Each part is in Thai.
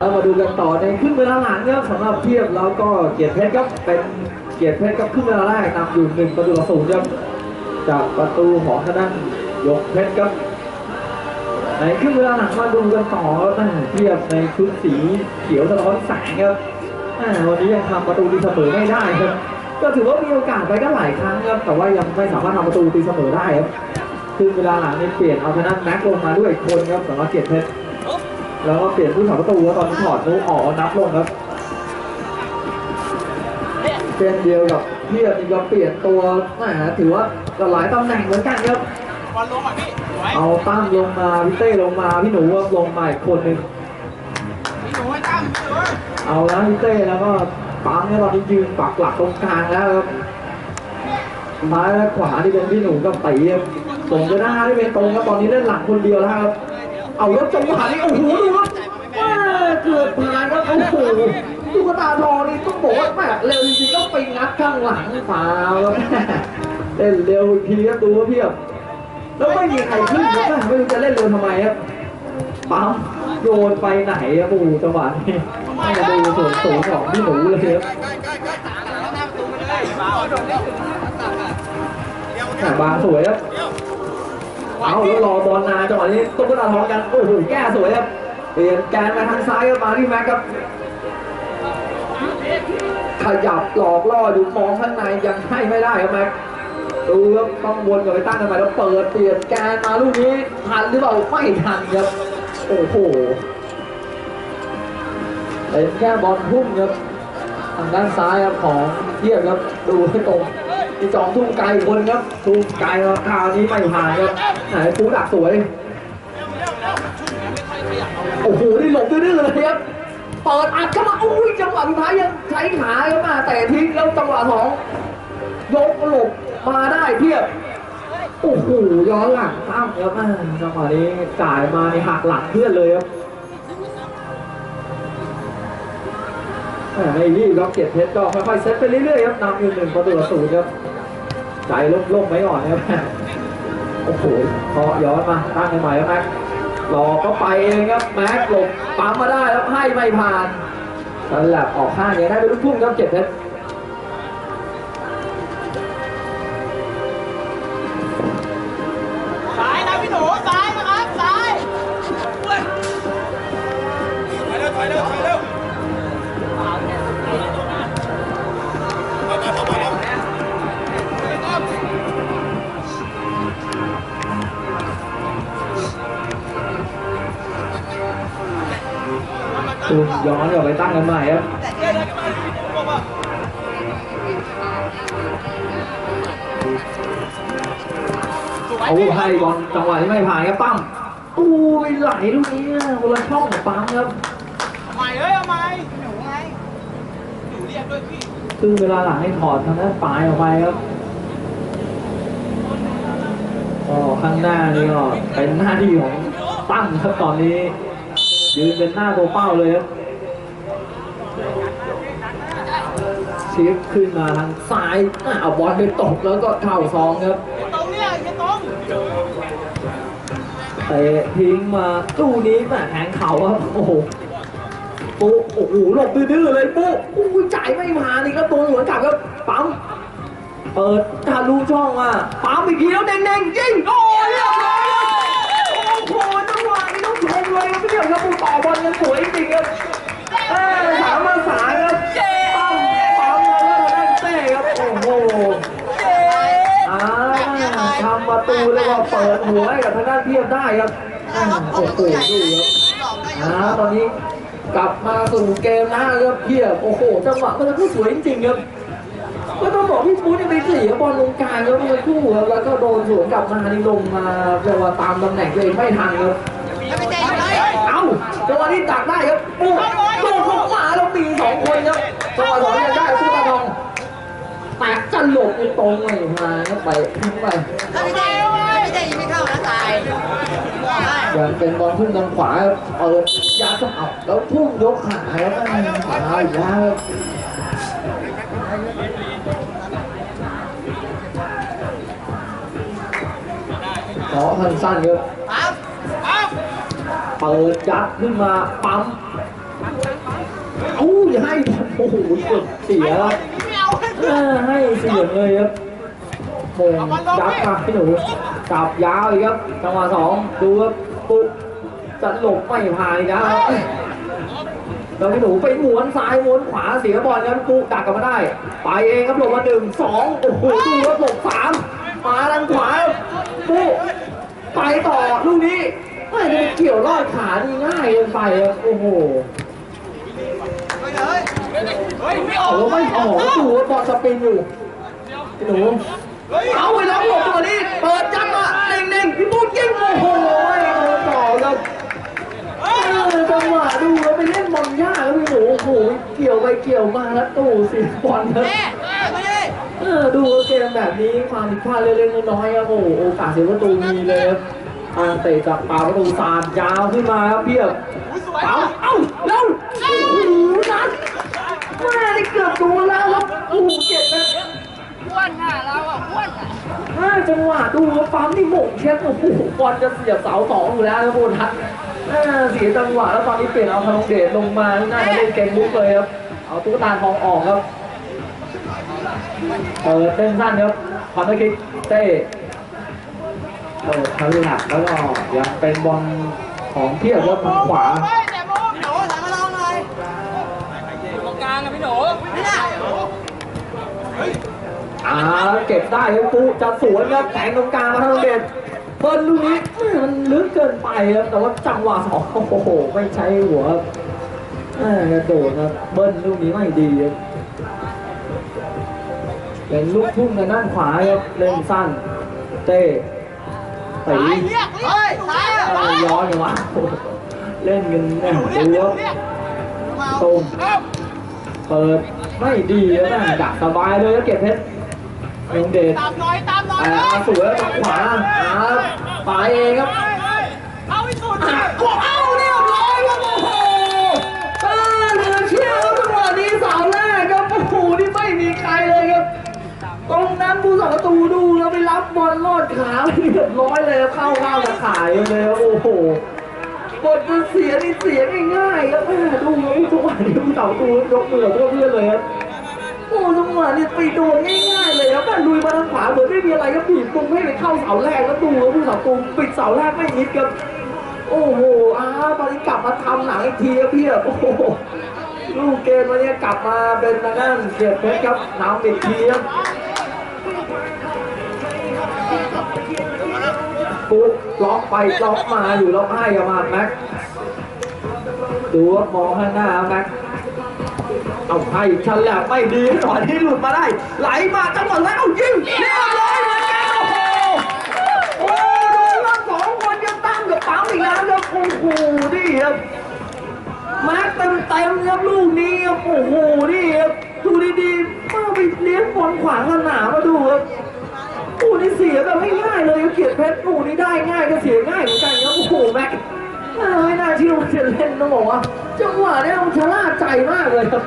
เรามาดูกันต่อในครึ่งเวลาหลังครับสำหรับเทียบแล้วก็เกียรติเพชรครับเป็นเกียรติเพชรครับครึ่งเวลาแรกนำอยู่หนึ่งประตูต่อศูนย์ครับจากประตูของทางด้านยกเพชรครับในครึ่งเวลาหลังมาดูกันต่อครับแม่เทียบในชุดสีเขียวสะท้อนแสงครับวันนี้ยังทำประตูตีเสมอไม่ได้ครับ ก็ถือว่ามีโอกาสไปก็หลายครั้งครับแต่ว่ายังไม่สามารถทำประตูตีเสมอได้ครับครึ่งเวลาหลังนี่เปลี่ยนเอาทางด้านแม็กลงมาด้วยคนครับสำหรับเกียรติเพชร แล้วก็เปลี่ยนผู้สาประตูแล้วตอนนี้ถอดนุออกนับลงครับเช่นเดียวกับเทียบนี่ก็เปลี่ยนตัวแหมถือว่าหลายตำแหน่งเหมือนกันครับบอลลงอะพี่สวยเอาตั้มลงมาพี่เต้ลงมาพี่หนูก็ลงมาอีกคนหนึ่งพี่หนูให้ตั้มพี่หนูเอาแล้วพี่เต้แล้วก็ปั๊มเนี่ยตอนนี้ยืนปักหลักตรงกลางแล้วครับซ้ายและขวาที่เป็นพี่หนูกับตีครับส่งจะหน้าที่เป็นตรงครับตอนนี้เล่นหลังคนเดียวแล้วครับ เอาแล้วจังหวะนี้โอ้โหดูครับแม่เกือบผ่านครับโอ้โหตุ๊กตาทองนี่ต้องบอกว่าแม่เร็วจริงๆก็ไปงัดข้างหลังเปล่าครับแม่เล่นเร็วอีกทีครับดูว่าเพียบ แล้วไม่มีใครขึ้นครับแม่ไม่รู้จะเล่นเร็วทำไมครับปั๊มโยนไปไหนครับโอ้จังหวะนี้ให้มาดูส่วนสูงของพี่หนูเลยครับแล้วหน้าประตูไปเลยมาโดดเร็วแม่บางสวยครับ เอาแล้วรอบอลนาจังหวะนี้ตุ๊กตาทองกันโอ้โหแก้สวยครับเปลี่ยนแกนมาทางซ้ายครับมาที่แม็กครับขยับหลอกล่อดูมองข้างในยังให้ไม่ได้ครับแม็กดูครับต้องวนกลับไปตั้งกันใหม่แล้วเปิดเปลี่ยนแกนมาลูกนี้ทันหรือเปล่าไม่ทันครับโอ้โหเป็นแค่บอลพุ่งครับทางด้านซ้ายครับของเทียบครับดูให้ตรง มีจองทุ่งไกลคนครับทุ่งไกลคราวนี้ไม่ผ่านครับไหนฟูดักสวยโอ้โหนี่หลบดื้อเลยครับเปิดอัดเข้ามาอุ้ยจังหวะสุดท้ายยังใช้ขาครับมาแต่ทิ้งแล้วจังหวะสองยกหลบมาได้เพียบโอ้โหย้อนหลังตั้มครับแม่จังหวะนี้จ่ายมาในหักหลังเพื่อนเลยครับไม่รีบครับเกียรติเพชรก็ค่อยๆเซตไปเรื่อยๆครับนำอยู่หนึ่งประตูต่อศูนย์ครับ ใจล่มๆไว้ก่อนนะครับโอ้โหพอย้อนมาตั้งใหม่แล้วแม็กหลอก็ไปเองครับแม็กหลบปั๊มมาได้แล้วให้ไม่ผ่านนั่นแหละออกข้างเนี่ยได้เป็นลูกทุ่งครับเจ็บเพชร ตูนย้อนกลับไปตั้งกันใหม่ครับเอกว่าเอาให้บอลจังหวะที่ไม่ผ่านครับตั้มอู้ยไหลลูกนี้นะคนละช่องกับปั๊มครับใหม่เอ้ยเอาใหม่หนูไงหนูเรียกด้วยพี่ซึ่งเวลาหลังให้ถอดทางด้านปลายออกไปครับก็ข้างหน้านี่ก็เป็นหน้าที่ของตั้มครับตอนนี้ ยืนเป็นหน้าตัวเป้าเลยครับชิปขึ้นมาทางซ้ายอะเอาบอลไปตกแล้วก็เข้าซองครับตรงเนี่ยอย่าตรงเตะทิ้งมาตู้นี้แหม่แทงเข่าครับโอ้โหปุ๊โอ้โหหลบดื้อๆเลยปุ๊อู้ยจ่ายไม่มานี่ก็ตัวสวนกลับครับปั๊มเปิดทะลุช่องมาปั๊มอีกทีแล้วเด้งๆยิงโอ้ยเรียบร้อยครับโอ้โหจังหวะนี้ต้องชมเล ยครับยวครับต่อบอลกันสวยจริงครับเอ้ยสามาสาครับปั๊มปั๊มแล้วก็ทางด้เต้ครับโอ้โหอ่าทำประตูเรียกว่าเปิดหัวให้กับทางด้านเทียบได้ครับอ่าโอ้โหดูครับอ่าตอนนี้กลับมาสู่เกมหน้าครับเทียบโอ้โหจังหวะมันก็สวยจริงครับก็ต้องบอกพี่ฟูเนี่ยไปเสียบอลลงกลางแล้วมันคู่ครับแล้วก็โดนสวนกลับมานี่ลงมาเรียกว่าตามตำแหน่งเองไม่ทันครับ จังหวะนี้ดักได้ครับโอ้โดนเข้ามาแล้วมีสองคนครับจังหวะสองยังได้คู่ตาทองแตะจะหลบตรงเลยมาครับไปทิ้งไปถ้าไม่ได้ไม่ได้ยิงไม่เข้านะตายยังเป็นบอลพุ่งทางขวาเปิดยาจะเอาแล้วพุ่งยกขาครับขวาอีกแล้วขอสั้นๆครับปั๊บปั๊บ เปิดยัดขึ้นมาปั๊มโหเกือบเสียแล้วไม่เอาให้เออให้เสียเลยครับมงยับมาพี่หนูจับยาวอีกครับจังหวะสองดูครับปุ๊บจะหลบไม่ผ่านอีกแล้วครับแล้วพี่หนูไปหมวนซ้ายหมวนขวาเสียบอลครับปุ๊บดักกลับมาได้ ไปเองครับหลบมาหนึ่งสองโอ้โหดูครับหลบสามมาทางขวาปุ๊บไปต่อลูกนี้ ไม่ได้เกี่ยวลอดขานี่ง่ายเกินไปครับโอ้โหไปเลยเฮ้ยไม่ออกโอ้ไม่ออกดูว่าบอลสปินอยู่พี่หนูเฮ้ยเอาไปแล้วหลบตัวนี้ เปิดจังอะเน่งๆพี่ปุ๊กยิงโอ้โหโดนต่อแล้วเออจังหวะดูแล้วไปเล่นบอลยากแล้วพี่หนูโอ้โหเกี่ยวไปเกี่ยวมาแล้วตู้สิบอลครับแม่มาดิเออดูเกมแบบนี้ความผิดพลาดเล็กๆน้อยๆครับโอ้โหโอกาสเสียประตูมีเลยครับ ทางเตะจากปาประตูสาดยาวขึ้นมาครับเพียบเอาเอาแล้วโอ้โหนัดแม่นี่เกือบโดนแล้วครับโอ้โหเจ็บนะอ้วนน่ะเราอะอ้วนอะห้าจังหวะดูว่าปั๊มนี่หม่งเช็ดโอ้โหบอลจะเสียบเสาสองอยู่แล้วนะโบทัศน์อ่าเสียจังหวะแล้วตอนนี้เปลี่ยนเอาพนงเดชลงมาน่าจะเล่นเกมลุกเลยครับเอาตุ๊กตาทองออกครับเปิดเต้นสั้นครับคอนเทคิกเต้ ปิดทะลักแล้วก็ยังเป็นบอลของเทียบว่าทางขวาพี่โหนูสามลองเลยตรงกลางกับพี่หนูนี่น่ะอ่าเก็บได้ครับปูจะสวนครับแทงตรงกลางมาทางเดชเปิ้ลลูกนี้มันลึกเกินไปครับแต่ว่าจังหวะสองโอ้โหไม่ใช้หัวครับแม่กระโดดนะเบิ้ลลูกนี้ไม่ดีครับเป็นลูกทุ่งในด้านขวาครับเล่นสั้น เต้ ตีตายเรียกเฮ้ยตายอะเอ้ยย้อนเลยวะโอ้โหเล่นกันแน่เรียกดูเรียคกรับเรียกมาตุ้มเอ้าเปิดไม่ดีครับแม่ดักสบายเลยแล้วเก็บเพชรเองเดชตามหน่อยตามหน่อยแต่มาสวยทางขวาครับไปเองครับเอาให้สุดอะก็เอาเรียบร้อยครับโอ้โหเออเหลือเชื่อครับจังหวะนี้เสาวแรกครับโอ้โหนี่ไม่มีใครเลยครับ ตรงนั้นผู้สังประตูดูแล้วไป รับบอลลอดขาเรียบร้อยเลยครับเข้าเข้าตะขายเลยโอ้โหบทจะเสียนี่เสียง่ายๆครับแม่ดูครับจังหวะนี้ผู้สังประตูยกมือกับเพื่อนเลยครับโอ้จังหวะนี้ไปโดนง่ายๆเลยครับแต่ลุยมาทางขวาเหมือนไม่มีอะไรก็บีบตรงให้ไปเข้าเสาแรกแล้วดูแล้วผู้เสาตูปิดเสาแรกไม่มิดครับโอ้โหอ้าตอนนี้กลับมาทำหนังอีกทีครับพี่อะโอ้โหลูกเกมวันนี้กลับมาเป็นทางด้านเกียรติเพชรครับนำอีกทีครับ ปุ๊บล็อกไปล็อกมาอยู่ล็อกให้กับมาแม็กดูว่ามองข้างหน้าแม็กเอาให้ฉลับไม่ดีหน่อยที่หลุดมาได้ ไหลมาจังหวะแล้วเอายิงเรียบร้อยเหมือนกันโอ้โหโอ้โดนแล้วสองคนยังตั้งกับปั๊มอีกแล้วครับโอ้โหนี่ครับมาเต็มเต็มครับลูกนี้ครับโอ้โหนี่ครับดูดีๆมาไปเลี้ยงบอลขวางสนามมาดูครับ นี่เสียแบบไม่ง่ายเลยเกียรติเพชรโอ้นี่ได้ง่ายก็เสียง่ายเหมือนกันครับโอ้โหแม็กไม่น่าเชื่อว่าจะเล่นต้องบอกว่าจังหวะเนี้มันชะล่าใจมากเลยครับ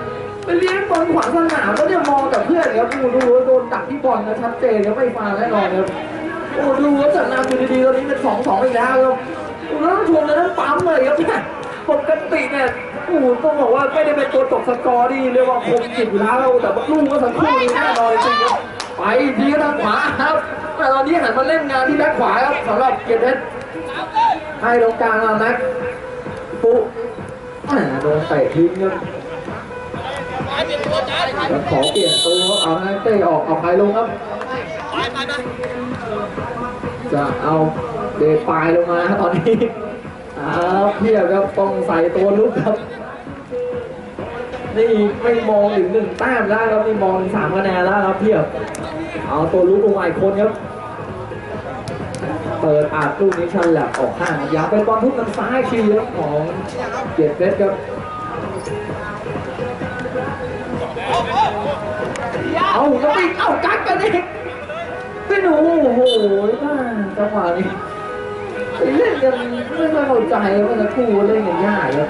ไปเลี้ยงบอลขวางสนามแล้วเนี่ยมองแต่เพื่อนครับดูดูว่าโดนดักที่บอลนะชัดเจนครับไม่ฟาวแน่นอนครับโอ้ดูว่าจัดนำอยู่ดีๆตอนนี้เป็นสองสองอีกแล้วครับโอ้แล้วชมเลยทั้งปั๊มเลยครับเนี่ยปกติเนี่ยโอ้ต้องบอกว่าไม่ได้เป็นตัวตกสกอร์ที่เรียกว่าคมจิตอยู่แล้วแต่ว่าลูกก็สักครู่นี้แน่นอนจริงครับ ไปอีกทีก็ทางขวาครับแต่ตอนนี้หันมาเล่นงานที่แบ็คขวาครับสำหรับเกียรติเพชรให้ตรงกลางมาแม็กปุ๊อ่าโดนเตะทิ้งครับขอเปลี่ยนตัวเอาให้เต้ออกเอาไปลงครับจะเอาเดปายลงมาตอนนี้อ้าวเพียบครับต้องใส่ตัวลุกครับ นี่ไม่มองถึงหนึ่งแต้มแล้วครับนี่มองถึงสามคะแนนแล้วครับเพียบ เอาตัวลุกลงมาอีกคนครับเปิดอาดลูกนี้ชันแหลบออกข้างอยากเป็นบอลทุกทางซ้ายทีครับของเกียรติเพชรครับเอาแล้วไปเอากัดกันเองพี่หนูโอ้โหน่าจังหวะนี้เล่นกันไม่ค่อยเข้าใจว่าจะคู่เล่นกันยากครับ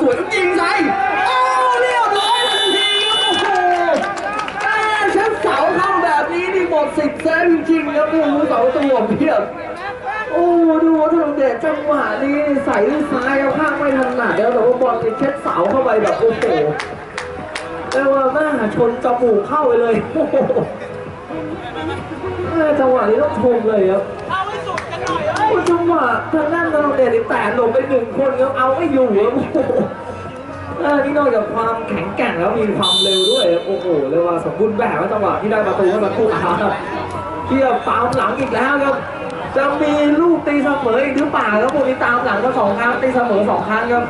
สวยต้องยิงใส่โอ้เรียบร้อยทันทีโอ้โหแม่เชฟเสาทำแบบนี้นี่หมดสิบเซนจริงครับดูเสาตัวเพียบโอ้ดูว่าถนนเดดจังหวะนี้ใส่ลูกซ้ายเอาข้างไม่ถนัดแล้วแต่ว่าบอลเป็นเช็ดเสาเข้าไปแบบโอ้โหแรีว่าแม่ชนจมูกเข้าไปเลยโอ้โหจังหวะนี้ต้องชมเลยครับ เอาให้สุดกันหน่อยเอ้ยโอ้จังหวะทางด้านธนงเดชนี่แตะหลบไปหนึ่งคนครับเอาไม่อยู่ครับโอ้โหเออนี่นอกจากความแข็งแกร่งแล้วมีความเร็วด้วยครับโอ้โหเรียกว่าสมบูรณ์แบบว่าจังหวะที่ได้ประตูมาคู่อาเทียบตามหลังอีกแล้วครับจะมีลูกตีเสมออีกหรือเปล่าครับพวกนี้ตามหลังก็สองครั้งตีเสมอสองครั้งครับ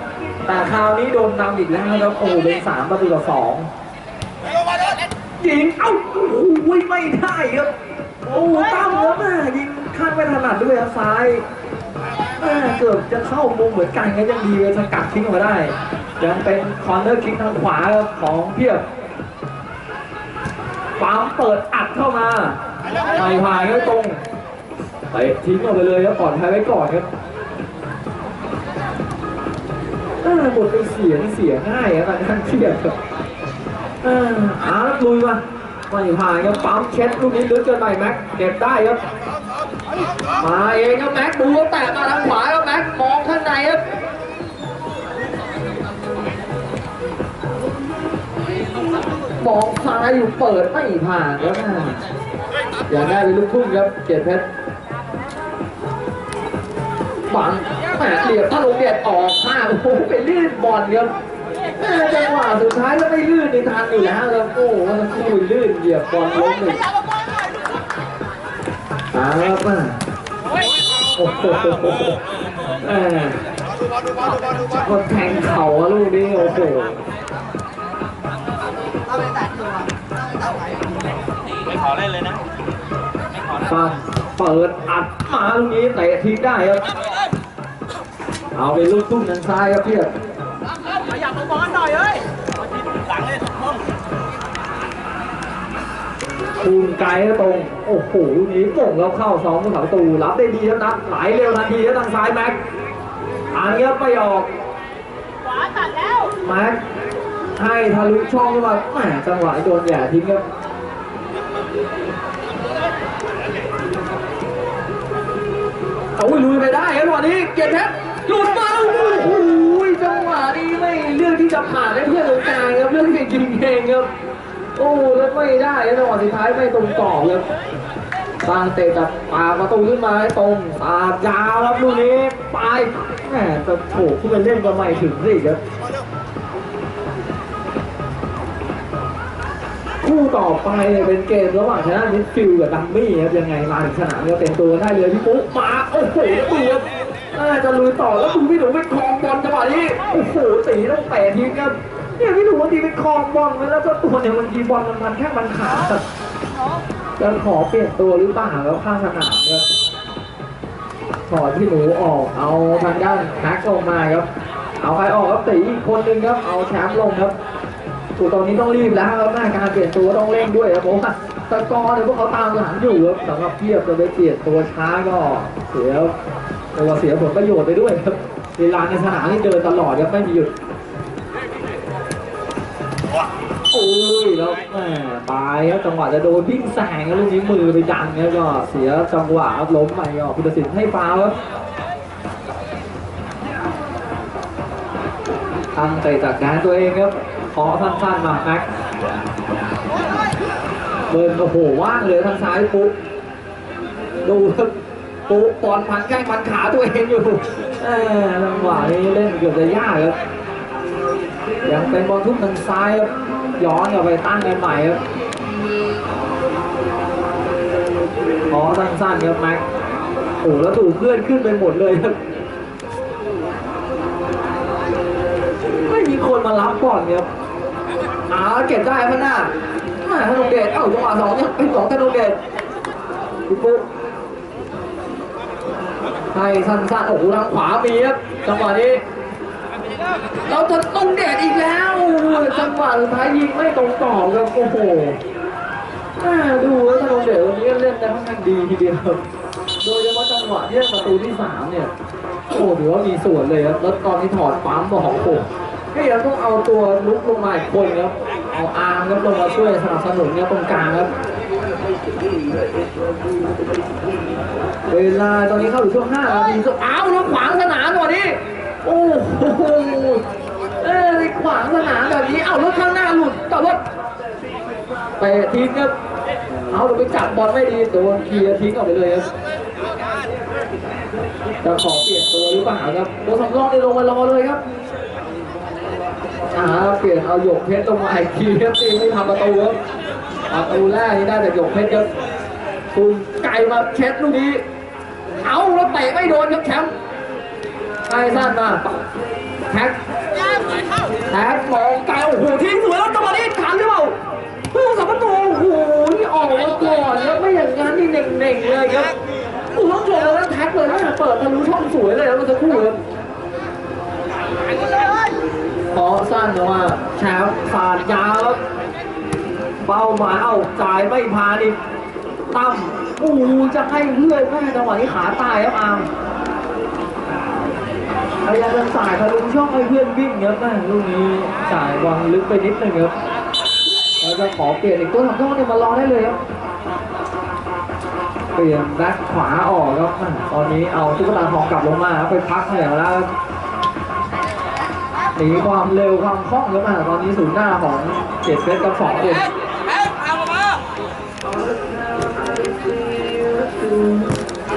แต่คราวนี้โดนนำอีกแล้วครับโอ้เป็นสามประตูต่อสองยิงเอ้าโอ้โหไม่ได้ครับโอ้โหตั้มครับแม่ยิง ข้างไม่ถนัดด้วยครับซ้ายเกือบจะเข้ามุมเหมือนกันก็ยังดีเลยสกัดทิ้งออกมาได้ ยังเป็นคอร์เนอร์คิกทางขวาของเพียบปั๊มเปิดอัดเข้ามาไม่ผ่านก็ตรงไปทิ้งออกไปเลยครับปลอดภัยไว้ก่อนครับอ่าบทไปเสียนี่เสียง่ายครับตอนนั้นเครียดครับอ่าวลุยมาไม่ผ่านครับปั๊มเช็ดลูกนี้ลึกเกินไปแม็กเก็บได้ครับ มาเองครับแม็กดูแตะมาทางขวาครับแม็กมองข้างในครับมองซ้ายอยู่เปิดไม่ผ่านครับอ่าอยากได้เป็นลูกทุ่งครับเกียรติเพชรบังแหมเหลี่ยมถ้าลงเดียดออกข้าโอ้โหไปลื่นบอลครับแม่จังหวะสุดท้ายแล้วไม่ลื่นในทางอยู่แล้วครับโอ้โหคู่ลื่นเหยียบบอลล้มหนึ่ง เอาครับโอ้โหแหมคนแทงเข่าอะลูกนี้โอ้โหเราไปตัดตัวเราไปตัดไหนไม่ขอเล่นเลยนะ ไม่ขอนะปั๊มเปิดอัดมาลูกนี้เตะทิ้งได้ครับ เอาไปลูกตุ้มทางซ้ายครับเพียบ คูณไกลแล้วตรง โอ้โหลูกนี้โป่งแล้วเข้าสองผู้สาประตูรับได้ดีแล้วนะไหลเร็วทันทีแล้วทางซ้ายแม็กอ่านเงี้ยไปออกขวาตัดแล้วแม็กให้ทะลุช่องขึ้นมาแหมจังหวะโดนแหย่ทิ้งครับเอาลุยไปได้ครับวันนี้เกียรติเพชรหลุดมาโอ้โหจังหวะนี้ไม่เลือกที่จะผ่านให้เพื่อนตรงกลางครับเลือกที่จะยิงเองครับ โอ้แล้วไม่ได้ครับจังหวะสุดท้ายไม่ตรงกรอบครับสร้างเตะจากปาประตูขึ้นมาให้ตรงสาดยาวครับลูกนี้ไปแหมจะโฉบขึ้นไปเล่นก็ไม่ถึงสิครับคู่ต่อไปเนี่ยเป็นเกมระหว่างชนะมิดฟิลกับดัมมี่ครับยังไงมาถึงสนามก็เต็มตัวได้เลยพี่ปุ๊มาโอ้โหดูครับน่าจะลุยต่อแล้วดูพี่หนูไปคลองบอลจังหวะนี้โอ้โหตีต้องเตะทิ้งครับ เนี่ยพี่หนูบางทีไปคองบอลไปแล้วเจ้าตัวเนี่ยบางทีบอลมันพันแค่มันขาดจะขอเปลี่ยนตัวหรือเปล่าแล้วข้างสนามครับถอดพี่หนูออกเอาทางด้านแท็กลงมาครับ เอาใครออกครับตีอีกคนนึงครับ เอาแชมป์ลงครับถูกตอนนี้ต้องรีบแล้วครับหน้าการเปลี่ยนตัวต้องเร่งด้วยครับเพราะว่าสกอร์เนี่ยพวกเขาตามหลังอยู่ครับสำหรับเทียบจะไปเปลี่ยนตัวช้าก็เสียตัวเสียผลประโยชน์ไปด้วยครับเวลาในสนามนี่เดินตลอดครับไม่มีหยุด ยแล้วแหมตายครับจังหวะจะโดนวิ่งแซงครับลูกนี้มือไปดันครับก็เสียจังหวะล้มไปออกพุทธศิลป์ให้ฟาวครับทำเตะจากการตัวเองครับขอสั้นๆมาแม็กเบิร์นโอ้โหว่างเลยทางซ้ายปุ๊บดูครับปุ๊บบอลพันแข้งพันขาตัวเองอยู่จังหวะนี้เล่นเกือบจะยากครับยังเป็นบอลทุกทางซ้ายครับ ย้อนกลับไปตั้งกันใหม่ครับขอสั้นๆครับแม็กโอ้แล้วถูกเพื่อนขึ้นไปหมดเลยครับ ไม่มีคนมารับก่อนครับอาเก็บได้ข้างหน้าแม่ธนงเดชเอ้าจังหวะสองยังเป็นของธนงเดชปุ๊บปุ๊บให้สั้นๆโอ้โหทางขวามีครับจังหวะนี้ เราจะตรงเดช วะสุดท้ายยิงไม่ตรงกรอบครับโอ้โหดูแล้วธนงเดชวันนี้เล่นได้ค่อนข้างดีทีเดียวโดยเฉพาะจังหวะที่ประตูที่สามเนี่ยโอ้โหถือว่ามีส่วนเลยครับแล้วตอนนี้ถอดปั๊มมาของผมก็ยังต้องเอาตัวลุกลงมาอีกคนครับเอาอาร์มครับลงมาช่วยสนับสนุนเนี่ยตรงกลางครับเวลาตอนนี้เข้าสู่ช่วง5นาทีสุดอ้าวแล้วขวางสนามหน่อยนี้โอ้โห ขวางสนามแบบนี้ เอารถข้างหน้าหลุดแต่ว่าเตะทิ้งครับ เอาเราไปจับบอลไม่ดีโดนเคลียร์ทิ้งออกไปเลยครับจะขอเปลี่ยนตัวหรือเปล่าครับตัวสำรองได้ลงมารอเลยครับอ่าเปลี่ยนเอาหยกเพชรลงมาอีกทีครับทีไม่ทำประตูครับประตูแรกนี่ได้แต่หยกเพชรครับคุณไก่มาเช็ดลูกนี้ เอาแล้วเตะไม่โดนครับแชมป์ไอ้สั้นมาแท็ก แท็กมองไกลโอ้โหทิ้งสวยแล้วจังหวะนี้ทันหรือเปล่าผู้สับประตูโอ้โหนี่ออกมาก่อนแล้วไม่อย่างนั้นนี่เน่งๆเลยครับโอ้โหต้องชมเลยนะแท็กเลยนะเปิดทะลุช่องสวยเลยแล้วมันจะคู่ครับเพราะสั้นแต่ว่าแชมป์สาดยาวเป้าหมายเอาจ่ายไม่พานอีกตั้มโอ้จะให้เพื่อนแม่จังหวะนี้ขาตายครับอาร์ม พยายามจะสายทะลุช่องให้เพื่อนวิ่งครับแม่ลูกนี้สายวางลึกไปนิดนึงครับแล้วจะขอเปลี่ยนอีกตัวทำช่องเนี่ยมารอได้เลยครับเปลี่ยนแบ็คขวาออกครับตอนนี้เอาตุ๊กตาทองกลับลงมาครับไปพักเหนียวแล้วหนีความเร็วความคล่องครับแม่ตอนนี้ศูนย์หน้าของเจ็ดเพชรกับสองคน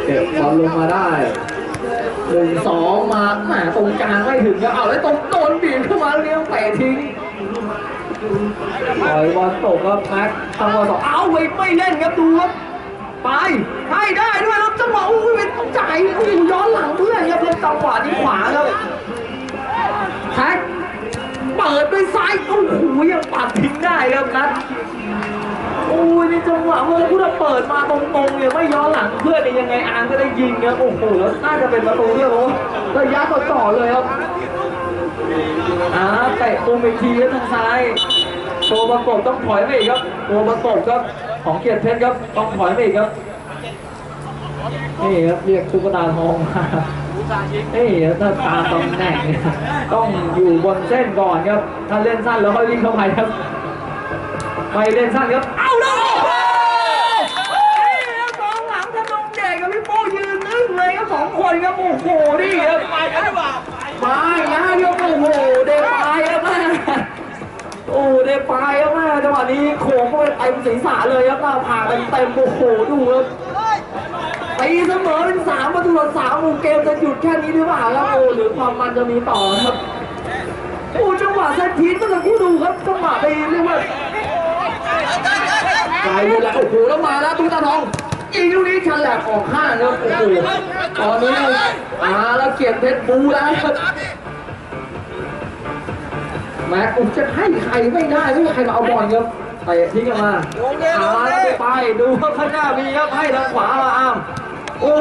เก็บบอลลงมาได้ หนึ่งสองมาแหมตรงกลางไม่ถึงครับเอาแล้วตรงโดนบีบขึ้นมาเลี้ยงเตะทิ้งปล่อยบอลตกครับแม็กทำบอลสองเอาไม่ไม่เล่นครับดูครับไปให้ได้ด้วยแล้วจังหวะอุ้ยเป็นต้องจ่ายอุ้ยย้อนหลังเพื่อนครับแล้วจังหวะนี้ขวาครับแท็กเปิดด้วยซ้ายโอ้โหยังปัดทิ้งได้ครับนัด อ้ยในจังหวะเมื่อพูดเปิดมาตรงๆเนี่ยไม่ย้อนหลังเพื่อนเนี่ยยังไงอางก็ได้ยิงครับโอ้โหแล้วน่าจะเป็นประตูเนี่ยโอ้ระยะต่อๆเลยครับอ่าเตะตูมอีกทีครับทางซ้ายตัวประกบต้องถอยไปอีกครับตัวประกบครับของเกียรติเพชรครับต้องถอยไปอีกครับนี่ครับเรียกตุ๊กตาทองมานี่ถ้าตามตำแหน่งเนี่ยต้องอยู่บนเส้นก่อนครับ ถ้าเล่นสั้นแล้วค่อยวิ่งเข้าไปครับ ไปเล่นสั้นครับ เอาเลยนี่ครับสองหลังธนงเดชกับพี่โป้ยืนนึกเลยครับสองคนครับโอ้โหนี่ครับไปกันดีกว่ามาอีกแล้วครับโอ้โหเดปายครับแม่โอ้เดปายครับแม่จังหวะนี้โขงเข้าไปเต็มศีรษะเลยครับหน้าผากเต็มเต็มๆโอ้โหดูครับตีเสมอเป็นสามประตูต่อสามโอ้เกมจะหยุดแค่นี้หรือเปล่าครับโอ้หรือความมันจะมีต่อครับโอ้จังหวะเซตพีทเมื่อสักครู่ดูครับจังหวะไปเรียกว่า ไกลเลยแหละโอ้โหแล้วมาแล้วตุ๊กตาทองอีกลูกนี้ฉลับออกข้างครับโอ้โหตอนนี้มาแล้วเกียรติเพชรบูแล้วครับแม็กผมจะให้ใครไม่ได้ไม่มีใครมาเอาบอลครับเตะทิ้งกันมาเอาแล้วไปไปดูครับข้างหน้ามีครับให้ทางขวามาอ้ามโอ้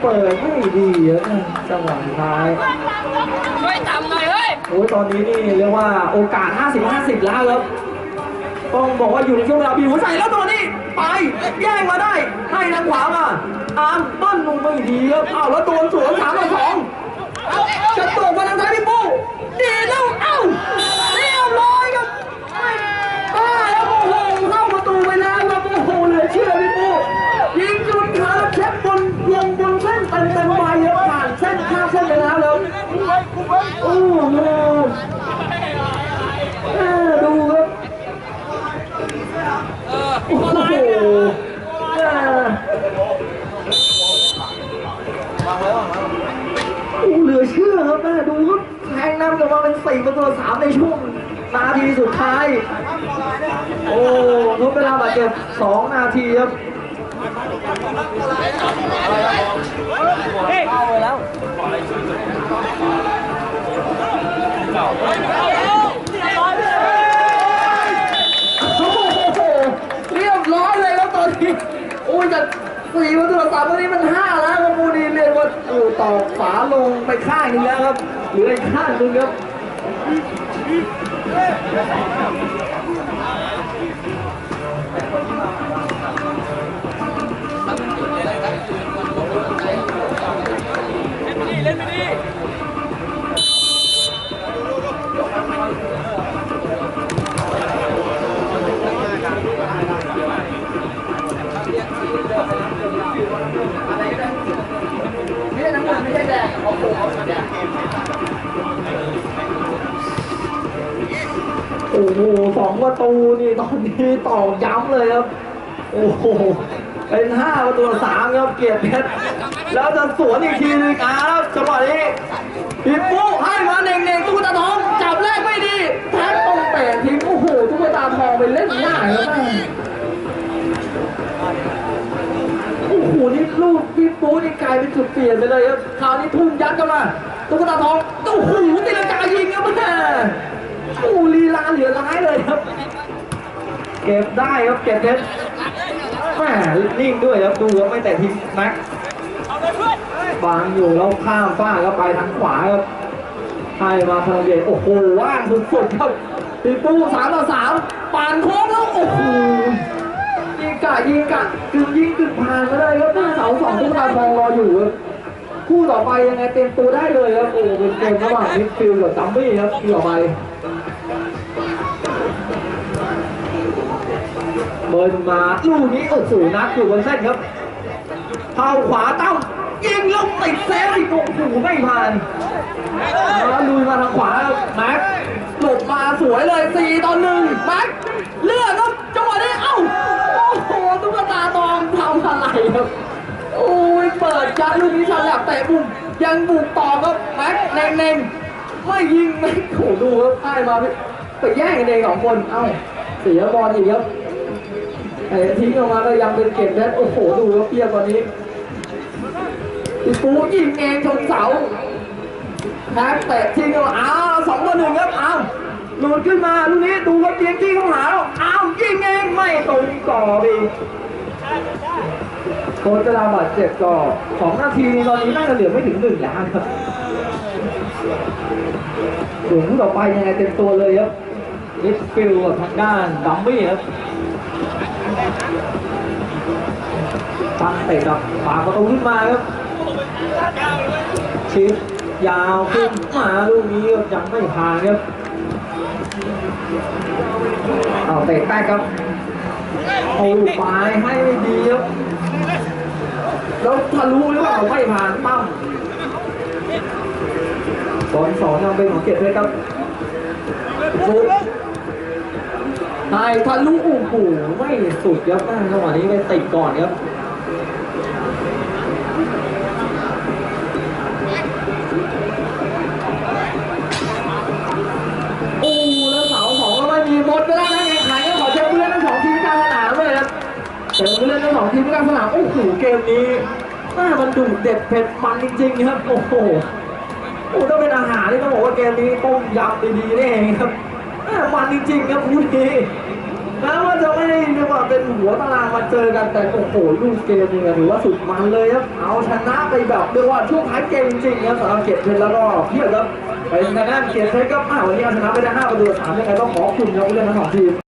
เปิดไม่ดีครับจังหวะสุดท้ายช่วยทำหน่อยเฮ้ยโอ้ยตอนนี้นี่เรียกว่าโอกาส 50 50 แล้วครับ ต้องบอกว่าอยู่ในช่วงเวลาบีหัวใจแล้วตัวนี้ไปแย่งมาได้ ให้ทางขวามาอาร์มต้นลงไปดีครับอ้าวแล้วโดนสวนสามต่อสองจะตกมาทางซ้ายพี่ปูดีแล้วเอ้า โอ้โหเออโอ้เหลือเชื่อครับแม่ดูครับแทงนำกลับมาเป็นสี่ประตูสามในช่วงนาทีสุดท้าย โอ้ทดเวลาบาดเจ็บสองนาทีครับโอ้วโหเรียบร้อยเลยครับตอนนี้ โอ้ยจากสี่ประตูต่อสามตอนนี้มันห้าแล้วครับมูนีเรียกว่าโอ้ตอกฝาลงไปข้างนึงแล้วครับเหลืออีกข้างนึงครับ นี่ตอนนี้ต่อกย้ำเลยครับ โอ้โห เป็นห้าประตูสามครับเกียรติเพชร แล้วจะสวนอีกทีนึงครับจังหวะนี้พีปุ๊ให้มาเน่งๆตุ๊กตาทองจับแรกไม่ดีแท็กตรงเตะทิ้งโอ้โหตุ๊กตาทองไปเล่นง่าแล้วแม่โอ้โหนี่ลูกพีปุ๊นี่กลายเป็นจุดเปลี่ยนไปเลยครับคราวนี้ทุ่มยัดเข้ามาตุ๊กตาทองโอ้โหตีลังกายิงครับแม่โอ้ลีลาเหลือร้ายเลยครับ ก็บได้ครับเก็บเพชรแม่นิ่งด้วยครับดูครับไม่แต่ทิ้งแม็กเอางอยู่แล้วข้ามฟ้าก็ไปทางขวาครับให้มาพลังเดชโอ้โหว่างสุดๆครับปีปูสามต่อสามปานโค้งแล้วโอ้โหยิงกะยิงกะกึ่งยิงกึ่งผ่านมาเลยครับหน้าเสาสองตุ๊กตาทองรออยู่ครับคู่ต่อไปยังไงเต็มตัวได้เลยครับโอ้โหเป็นเกมระหว่างมิดฟิลด์กับจัมบี้ครับคู่ต่อไป เบิร์นมาลูกนี้โอ้โหนักอยู่บนเส้นครับเข้าขวาตั้มยิงลงติดเซฟอีกโอ้โหไม่ผ่านแล้วลุยมาทางขวาแม็กหลบมาสวยเลย4ต่อ1แม็กเลือกครับจังหวะนี้เอ้าโอ้โหตุ๊กตาทองทำอะไรครับโอ้ยเปิดยัดลูกนี้ฉลับเตะบุ้มยังบุกต่อครับแม็กเน่งๆไม่ยิงไม่โอ้โหดูครับให้มาไปแย่งกันเองสองคนเอ้าเสียบอลอีกครับ แต่ทิ้งออกมาก็ยังเป็นเก็บแนทโอ้โหดูแล้วเปียกกว่านี้ปูยิงเองชนเสาแท็กเตะทิ้งออกมาอ้าวสองต่อหนึ่งครับอ้าวหลุดขึ้นมาลูกนี้ดูว่าเตียงจี้เข้าหาแล้วอ้าวยิงเองไม่ตรงก่อบีโค้ชจะลาบาดเจ็บก่อสองนาทีตอนนี้น่าจะเหลือไม่ถึงหนึ่งแล้วครับส่วนคู่ต่อไปยังไงเต็มตัวเลยครับลิฟฟิลกับทางด้านดัมบี้ครับ ตั้งเตะกับปากประตูขึ้นมาครับชิปยาวขึ้นมาลูกนี้ยังไม่ผ่านครับเอาเตะแป๊กครับเอาปลายให้ดีครับแล้วทะลุหรือเปล่าไม่ผ่านตั้มบอลสองยังเป็นของเกียรติเลยครับฟุกไอ้ทะลุโอ้โหไม่สุดครับแม่จังหวะนี้ไปติดก่อนครับ หมดแล้วนะแข่งขันก็ขอเชิญผู้เล่นทั้งสองทีมกลางสนามเลยครับเชิญผู้เล่นทั้งสองทีมกลางสนามโอ้โหเกมนี้แม่มันดุเด็ดเผ็ดมันจริงๆครับโอ้โหโอ้ถ้าเป็นอาหารนี่ต้องบอกว่าเกมนี้ต้มยำดีๆนี่เองครับแม่มันจริงๆครับคู่นี้แม้ว่าจะไม่ได้เรียกว่าเป็นหัวตารางมาเจอกันแต่โอ้โหลูกเกมนี่ถือว่าสุดมันเลยครับเอาชนะไปแบบเรียกว่าช่วงท้ายเกมจริงๆครับสำหรับเกตเพชรแล้วก็เพียบครับ เป็นทางด้านเกียรติเพชรก็มากวันนี้เอาชนะไปได้5ประตูต่อสามยังไงต้องขอบคุณครับผู้เล่นทั้งสองทีม